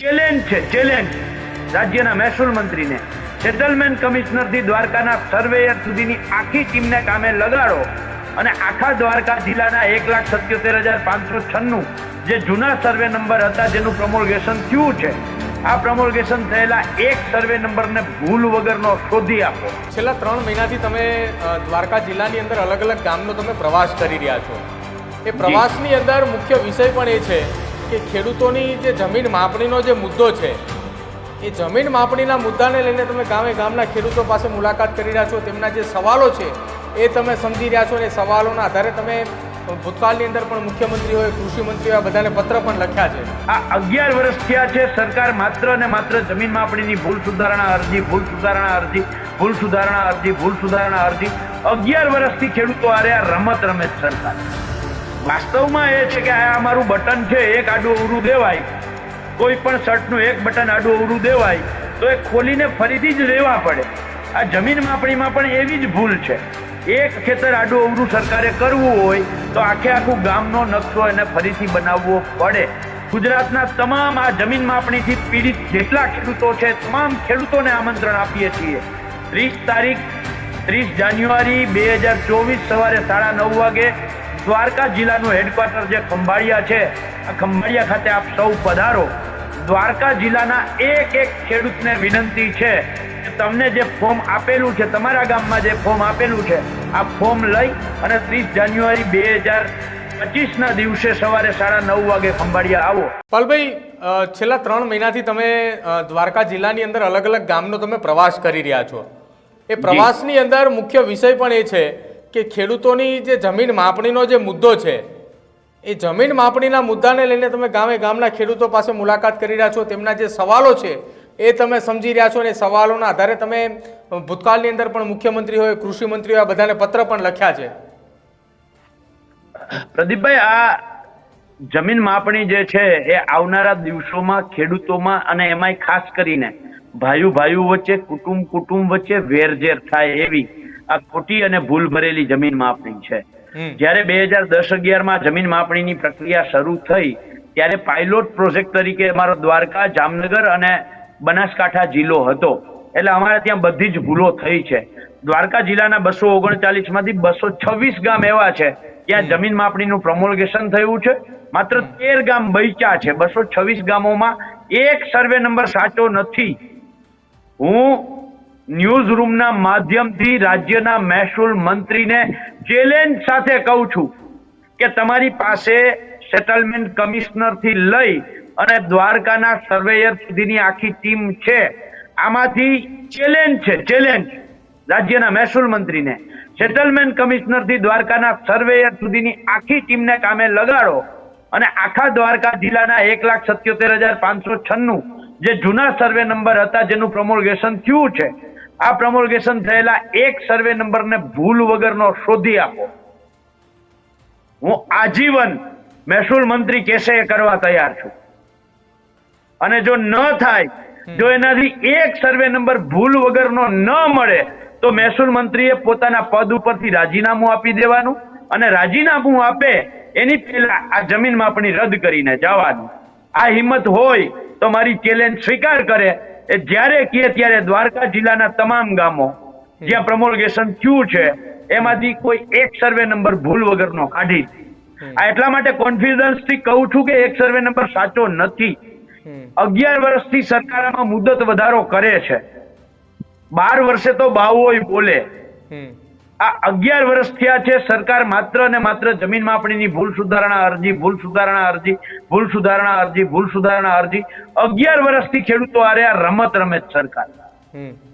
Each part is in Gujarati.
ચેલેન્જ છે ચેલેન્જ રાજ્યના મહેસૂલ મંત્રીને. સેટલમેન્ટ કમિશનરથી દ્વારકાના સર્વેયર સુધીની આખી ટીમને કામે લગાડો. અને આખા દ્વારકા જિલ્લાના એક લાખ સત્યોતેર હજાર પાંચસો છન્નું જે જૂના સર્વે નંબર હતા જેનું પ્રમોલગેશન થયું છે આ પ્રમોલગેશન થયેલા એક સર્વે નંબરને ભૂલ વગરનો શોધી આપો. છેલ્લા ત્રણ મહિનાથી તમે દ્વારકા જિલ્લાની અંદર અલગ અલગ ગામનો તમે પ્રવાસ કરી રહ્યા છો. એ પ્રવાસની અંદર મુખ્ય વિષય પણ એ છે કે ખેડૂતોની જે જમીન માપણીનો જે મુદ્દો છે, એ જમીન માપણીના મુદ્દાને લઈને તમે ગામે ગામના ખેડૂતો પાસે મુલાકાત કરી રહ્યા છો, તેમના જે સવાલો છે, એ તમે સમજી રહ્યા છો અને સવાલોના આધારે તમે ભૂતકાળની અંદર પણ મુખ્યમંત્રી હોય કૃષિ હોય બધાને પત્ર પણ લખ્યા છે. આ અગિયાર વર્ષ થયા છે, સરકાર માત્ર ને માત્ર જમીન માપણીની ભૂલ સુધારણા અરજી, ભૂલ સુધારણા અરજી, ભૂલ સુધારણા અરજી, ભૂલ સુધારણા અરજી. અગિયાર વર્ષથી ખેડૂતો આ રમત રમે સરકાર. વાસ્તવમાં એ છે કે આ અમારું બટન છે, એક આડું અવરું દેવાય. કોઈ પણ શર્ટનું એક બટન આડું અવરું દેવાય, તો એ ખોલીને ફરીથી જ લેવા પડે. આ જમીન માપણીમાં પણ એવી જ ભૂલ છે. એક ખેતર આડું અવરું સરકારે કરવું હોય, તો આખે આખું ગામનો નકશો એને ફરીથી બનાવવો પડે. ગુજરાતના તમામ આ જમીન માપણીથી પીડિત જેટલા ખેડૂતો છે, તમામ ખેડૂતોને આમંત્રણ આપીએ છીએ. ત્રીસ તારીખ, ત્રીસ જાન્યુઆરી, બે હજાર ચોવીસ સવારે સાડા નવ વાગે દ્વારકા જિલ્લાનું હેડક્વાર્ટર જે ખંભાળિયા છે આ ખંભાળિયા ખાતે આપ સૌ પધારો. દ્વારકા જિલ્લાના એક એક ખેડૂતને વિનંતી છે કે તમને જે ફોર્મ આપેલું છે તમારા ગામમાં જે ફોર્મ આપેલું છે આ ફોર્મ લઈ અને ત્રીસ જાન્યુઆરી બે હજાર પચીસના દિવસે સવારે સાડા નવ વાગે ખંભાળિયા આવો. પાલભાઈ છેલ્લા ત્રણ મહિનાથી તમે દ્વારકા જિલ્લાની અંદર અલગ અલગ ગામનો તમે પ્રવાસ કરી રહ્યા છો. એ પ્રવાસની અંદર મુખ્ય વિષય પણ એ છે કે ખેડૂતોની જે જમીન માપણીનો જે મુદ્દો છે, એ જમીન માપણીના મુદ્દાને લઈને તમે ગામે ગામના ખેડૂતો પાસે મુલાકાત કરી રહ્યા છો, તેમના જે સવાલો છે, એ તમે સમજી રહ્યા છો અને સવાલોના આધારે તમે ભૂતકાળની અંદર પણ મુખ્યમંત્રી હોય, કૃષિ મંત્રી હોય બધાને પત્ર પણ લખ્યા છે. પ્રદીપભાઈ, આ જમીન માપણી જે છે, એ આવનારા દિવસોમાં ખેડૂતોમાં અને એમાંય ખાસ કરીને ભાઈઓ ભાઈઓ વચ્ચે કુટુંબ કુટુંબ વચ્ચે વેરઝેર થાય એવી આ ખોટી અને ભૂલ ભરેલી જમીન માપણી છે. જ્યારે બે હજાર દસ અગિયારમાં જમીન માપણીની પ્રક્રિયા શરૂ થઈ ત્યારે પાયલોટ પ્રોજેક્ટ તરીકે અમારો દ્વારકા જામનગર અને બનાસકાંઠા જિલ્લો હતો. એટલે અમારે ત્યાં બધી જ ભૂલો થઈ છે. દ્વારકા જિલ્લાના બસો ઓગણચાલીસમાંથી બસો છવ્વીસ ગામ એવા છે ત્યાં જમીન માપણીનું પ્રમોલગેશન થયું છે. માત્ર તેર ગામ બૈચા છે. બસો છવ્વીસ ગામોમાં એક સર્વે નંબર સાચો નથી. હું ન્યૂઝ રૂમના માધ્યમથી રાજ્યના મહેસૂલ મંત્રીને ચેલેન્જ સાથે કહું છું કે તમારી પાસે સેટલમેન્ટ કમિશનરથી લઈ અને દ્વારકાના સર્વેયર સુધીની આખી ટીમ છે. આમાંથી ચેલેન્જ છે, ચેલેન્જ. રાજ્યના મહેસૂલ મંત્રીને. સેટલમેન્ટ કમિશનરથી દ્વારકાના સર્વેયર સુધીની આખી ટીમને કામે લગાડો અને આખા દ્વારકા જિલ્લાના એક લાખ સત્યોતેર હજાર પાંચસો છન્નું જે જૂના સર્વે નંબર હતા, જેનું પ્રમોલગેશન થયું છે આ પ્રમોલગેશન થયેલા એક સર્વે નંબરને ભૂલ વગરનો શોધી આપો. હું આજીવન મહેસૂલ મંત્રી કેસે કરવા તૈયાર છું. અને જો ન થાય જો એનાથી એક સર્વે નંબર ભૂલ વગરનો ન મળે તો મહેસૂલ મંત્રીએ પોતાના પદ ઉપરથી રાજીનામું આપી દેવાનું અને રાજીનામું આપે એની પહેલા આ જમીન માપણી રદ કરીને જવાનું. આ હિંમત હોય તો મારી ચેલેન્જ સ્વીકાર કરે એ જ્યારે કહે ત્યારે દ્વારકા જિલ્લાના તમામ ગામો જ્યાં પ્રમોલગેશન થયું છે એમાંથી કોઈ એક સર્વે નંબર ભૂલ વગરનો કાઢી આ એટલા માટે કોન્ફિડન્સથી કહું છું કે એક સર્વે નંબર સાચો નથી. અગિયાર વર્ષથી સરકાર આમાં મુદત વધારો કરે છે. બાર વર્ષે તો બાવોય બોલે. આ અગિયાર વર્ષ થયા છે સરકાર માત્ર ને માત્ર જમીન માપણીની ભૂલ સુધારણા અરજી ભૂલ સુધારણા અરજી ભૂલ સુધારણા અરજી ભૂલ સુધારણા અરજી. અગિયાર વર્ષથી ખેડૂતો આરે આ રમત રમે છે સરકાર.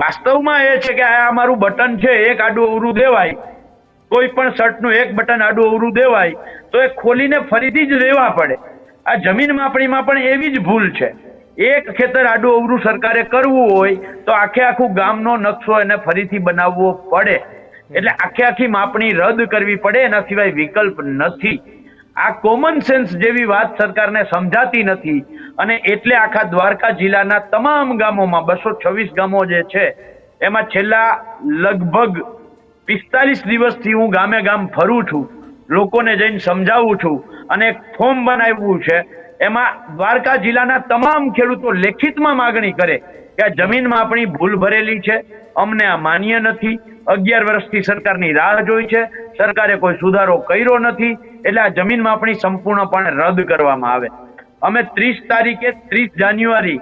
વાસ્તવમાં એ છે કે આ અમારું બટન છે એક આડું અવરું દેવાય. કોઈ પણ શર્ટનું એક બટન આડું અવરું દેવાય તો એ ખોલીને ફરીથી જ લેવા પડે. આ જમીન માપણીમાં પણ એવી જ ભૂલ છે. એક ખેતર આડું અવરું સરકારે કરવું હોય તો આખે આખું ગામનો નકશો એને ફરીથી બનાવવો પડે. એટલે આખે આખી માપણી રદ કરવી પડે, એના સિવાય વિકલ્પ નથી. આ કોમન સેન્સ જેવી વાત સરકારને સમજાતી નથી. અને એટલે આખા દ્વારકા જિલ્લાના તમામ ગામોમાં, બસો છવ્વીસ ગામો જે છે, એમાં છેલ્લા લગભગ પિસ્તાલીસ દિવસથી હું ગામે ગામ ફરું છું, લોકોને જઈને સમજાવું છું અને એક ફોર્મ બનાવ્યું છે. એમાં દ્વારકા જિલ્લાના તમામ ખેડૂતો લેખિતમાં માગણી કરે કે આ જમીન માપણી ભૂલ ભરેલી છે, અમને આ માન્ય નથી. અગિયાર વર્ષથી સરકારની રાહ જોઈ છે. સરકારે કોઈ સુધારો કર્યો નથી. એટલે આ જમીન માપણી સંપૂર્ણપણે રદ કરવામાં આવે. અમે ત્રીસ તારીખે ત્રીસ જાન્યુઆરી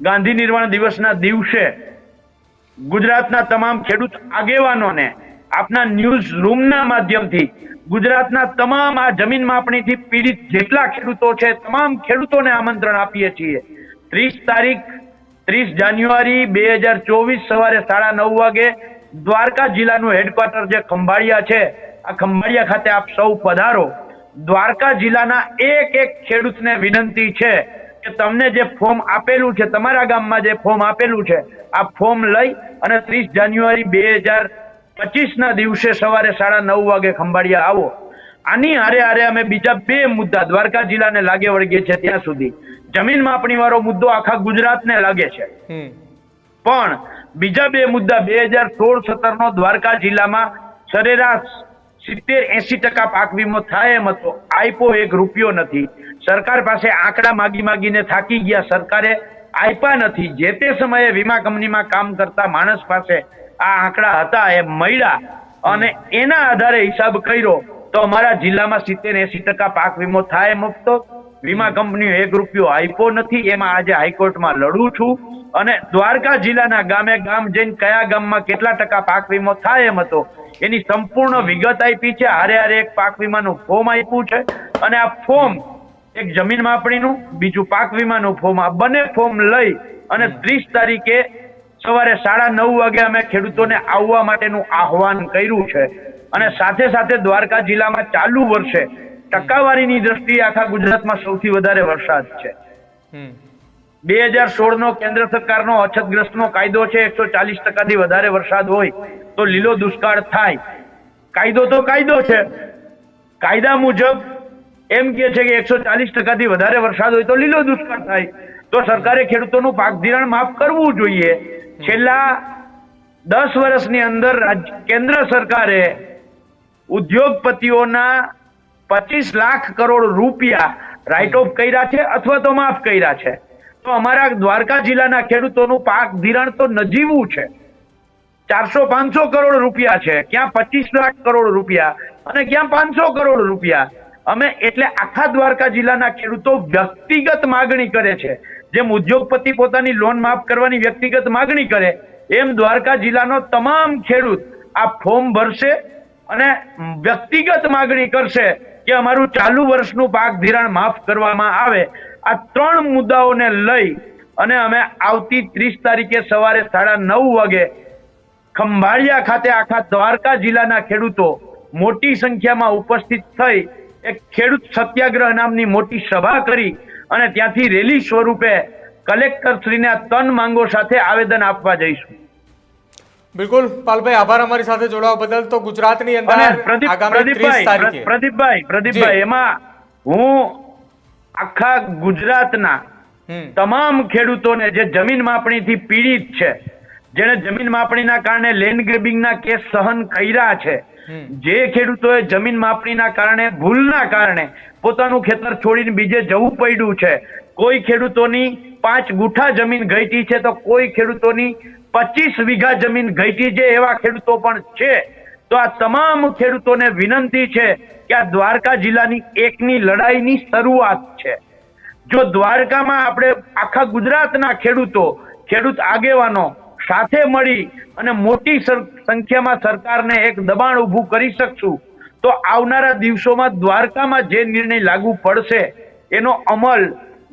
ગાંધી નિર્વાણ દિવસના દિવસે ગુજરાતના તમામ ખેડૂત આગેવાનોને આપના ન્યૂઝ રૂમના માધ્યમથી ગુજરાતના તમામ આ જમીન માપણીથી પીડિત જેટલા ખેડૂતો છે, તમામ ખેડૂતોને આમંત્રણ આપીએ છીએ. ત્રીસ તારીખ, ત્રીસ જાન્યુઆરી બે હજાર ચોવીસ સવારે સાડા નવ વાગે દ્વારકા જિલ્લાનું હેડક્વાર્ટર જે ખંભાળિયા છે આ ખંભાળિયા ખાતે આપ સૌ પધારો. દ્વારકા જિલ્લાના એક એક ખેડૂતને વિનંતી છે કે તમને જે ફોર્મ આપેલું છે તમારા ગામમાં જે ફોર્મ આપેલું છે આ ફોર્મ લઈ અને ત્રીસ જાન્યુઆરી બે હજાર પચીસ ના દિવસે સવારે સાડા નવ વાગે ખંભાળિયા આવો. આની હારે હારે અમે બીજા બે મુદ્દા દ્વારકા જિલ્લાને લાગે વળગે છે ત્યાં સુધી. જમીન માપણી વાળો મુદ્દો આખા ગુજરાતને લાગે છે. પણ બીજા બે મુદ્દા, બે હજાર સોળ સત્તર નો દ્વારકા જિલ્લામાં સરેરાશ સિત્તેર એસી ટકા પાક વીમો થાય એમ હતો. આઈપો એક રૂપિયો નથી. સરકાર પાસે આંકડા માગી માગીને થાકી ગયા. સરકારે આપ્યા નથી. જે તે સમયે વીમા કંપનીમાં કામ કરતા માણસ પાસે આ આંકડા હતા એ મળ્યા અને એના આધારે હિસાબ કર્યો તો અમારા જિલ્લામાં સિત્તેર એસી ટકા પાક વીમો થાય એમ વીમા કંપનીઓ એક રૂપિયો આપ્યો નથી, એમાં આજે હાઈકોર્ટમાં લડું છું. અને દ્વારકા જિલ્લાના ગામે ગામ જઈને કયા ગામમાં કેટલા ટકા પાક વીમો થાય એમ હતો, એની સંપૂર્ણ વિગત આપી છે. હારે હારે એક પાક વીમાનું ફોર્મ આપ્યું છે. અને આ ફોર્મ એક જમીન માપણીનું, બીજું પાક વીમાનું ફોર્મ. આ બંને ફોર્મ લઈ અને ત્રીસ તારીખે સવારે સાડા નવ વાગે અમે ખેડૂતોને આવવા માટેનું આહવાન કર્યું છે. અને સાથે સાથે દ્વારકા જિલ્લામાં ચાલુ વર્ષે ટકાવારીની દ્રષ્ટિએ આખા ગુજરાતમાં સૌથી વધારે વરસાદ છે. બે હજાર સોળ નો કેન્દ્ર સરકારનો અછતગ્રસ્તનો કાયદો છે એકસો ચાલીસ ટકાથી વધારે વરસાદ હોય તો લીલો દુષ્કાળ થાય. કાયદો તો કાયદો છે. કાયદા મુજબ એમ કે છે કે એકસો ચાલીસ ટકાથી વધારે વરસાદ હોય તો લીલો દુષ્કાળ થાય. તો સરકારે ખેડૂતોનું પાક ધિરાણ માફ કરવું જોઈએ. છેલ્લા દસ વર્ષની અંદર કેન્દ્ર સરકારે ઉદ્યોગપતિઓના પચીસ લાખ કરોડ રૂપિયા રાઇટ ઓફ કર્યા છે અથવા તો માફ કર્યા છે. તો અમારા દ્વારકા જિલ્લાના ખેડૂતોનું પાક ધિરાણ તો નજીવું છે. ચારસો પાંચસો કરોડ રૂપિયા છે. ક્યાં પચીસ લાખ કરોડ રૂપિયા અને ક્યાં પાંચસો કરોડ રૂપિયા. અમે એટલે આખા દ્વારકા જિલ્લાના ખેડૂતો વ્યક્તિગત માગણી કરે છે. જેમ ઉદ્યોગપતિ પોતાની લોન માફ કરવાની વ્યક્તિગત માગણી કરે, એમ દ્વારકા જિલ્લાનો તમામ ખેડૂત આ ફોર્મ ભરશે અને વ્યક્તિગત માગણી કરશે કે અમારું ચાલુ વર્ષનું પાક ધિરાણ માફ કરવામાં આવે, આ ત્રણ મુદ્દાઓને લઈ અને અમે આવતી ત્રીસ તારીખે સવારે સાડા નવ વાગે ખંભાળિયા ખાતે આખા દ્વારકા જિલ્લાના ખેડૂતો મોટી સંખ્યામાં ઉપસ્થિત થઈ એક ખેડૂત સત્યાગ્રહ નામની મોટી સભા કરી અને ત્યાંથી રેલી સ્વરૂપે કલેક્ટર શ્રીને આ તન માંગો સાથે આવેદન આપવા જઈશું. બિલકુલ પાલભાઈ આભાર અમારી સાથે જોડાવા બદલ. તો ગુજરાતની અંદર આગામી પ્રદીપભાઈ તારીખે. પ્રદીપભાઈ પ્રદીપભાઈ એમાં હું આખા ગુજરાતના તમામ ખેડૂતોને જે જમીન માપણીથી પીડિત છે જેને જમીન માપણીના કારણે લેન્ડ ગ્રેબિંગના કેસ સહન કર્યા છે. જે ખેડૂતોએ જમીન માપણીના કારણે ભૂલના કારણે પોતાનું ખેતર છોડીને બીજે જવું પડ્યું છે. કોઈ ખેડૂતોની પાંચ ગુઠા જમીન ઘટી છે તો કોઈ ખેડૂતોની પચીસ વીઘા જમીન ઘટી છે એવા ખેડૂતો પણ છે. તો આ તમામ ખેડૂતોને વિનંતી છે કે આ દ્વારકા જિલ્લાની એકની લડાઈની શરૂઆત છે. જો દ્વારકામાં આપણે આખા ગુજરાતના ખેડૂતો, ખેડૂત આગેવાનો સાથે મળી અને મોટી સંખ્યામાં સરકારને એક દબાણ ઊભું કરી શકશું, તો આવનારા દિવસોમાં દ્વારકામાં જે નિર્ણય લાગુ પડશે, એનો અમલ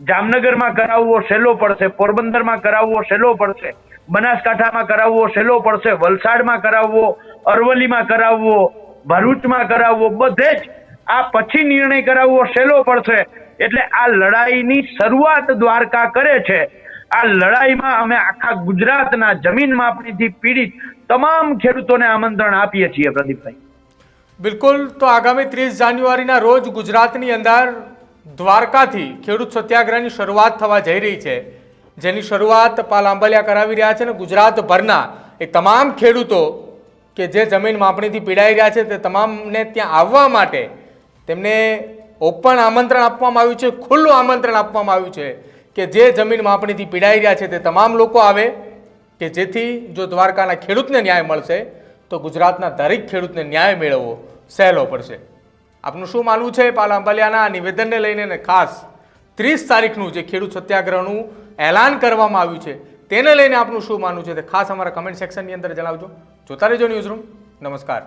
જામનગરમાં કરાવવો સહેલો પડશે, પોરબંદરમાં કરાવવો સહેલો પડશે. બનાસકાંઠામાં કરાવવો, સહેલો પડશે. વલસાડમાં કરાવવો, અરવલ્લીમાં કરાવવો, ભરૂચમાં કરાવવો, બધે જ આ પછી નિર્ણય કરાવવો સહેલો પડશે. એટલે આ લડાઈની શરૂઆત દ્વારકા કરે છે. આ લડાઈમાં અમે આખા ગુજરાતના જમીન માપણીથી પીડિત તમામ ખેડૂતોને આમંત્રણ આપીએ છીએ, પ્રદીપભાઈ. બિલકુલ. તો આગામી ત્રીસ જાન્યુઆરીના રોજ ગુજરાતની અંદર દ્વારકાથી ખેડૂત સત્યાગ્રહની શરૂઆત થવા જઈ રહી છે. જેની શરૂઆત પાલ આંબલિયા કરાવી રહ્યા છે અને ગુજરાતભરના એ તમામ ખેડૂતો કે જે જમીન માપણીથી પીડાઈ રહ્યા છે તે તમામને ત્યાં આવવા માટે તેમને ઓપન આમંત્રણ આપવામાં આવ્યું છે, ખુલ્લું આમંત્રણ આપવામાં આવ્યું છે કે જે જમીન માપણીથી પીડાઈ રહ્યા છે તે તમામ લોકો આવે, કે જેથી જો દ્વારકાના ખેડૂતને ન્યાય મળશે, તો ગુજરાતના દરેક ખેડૂતને ન્યાય મેળવવો સહેલો પડશે. આપનું શું માનવું છે પાલ આંબલિયાના નિવેદનને લઈને ખાસ ત્રીસ તારીખનું જે ખેડૂત સત્યાગ્રહનું એલાન કરવામાં આવ્યું છે, તેને લઈને આપનું શું માનવું છે તે ખાસ અમારા કમેન્ટ સેક્શનની અંદર જણાવજો. જોતા રહેજો ન્યૂઝ રૂમ નમસ્કાર.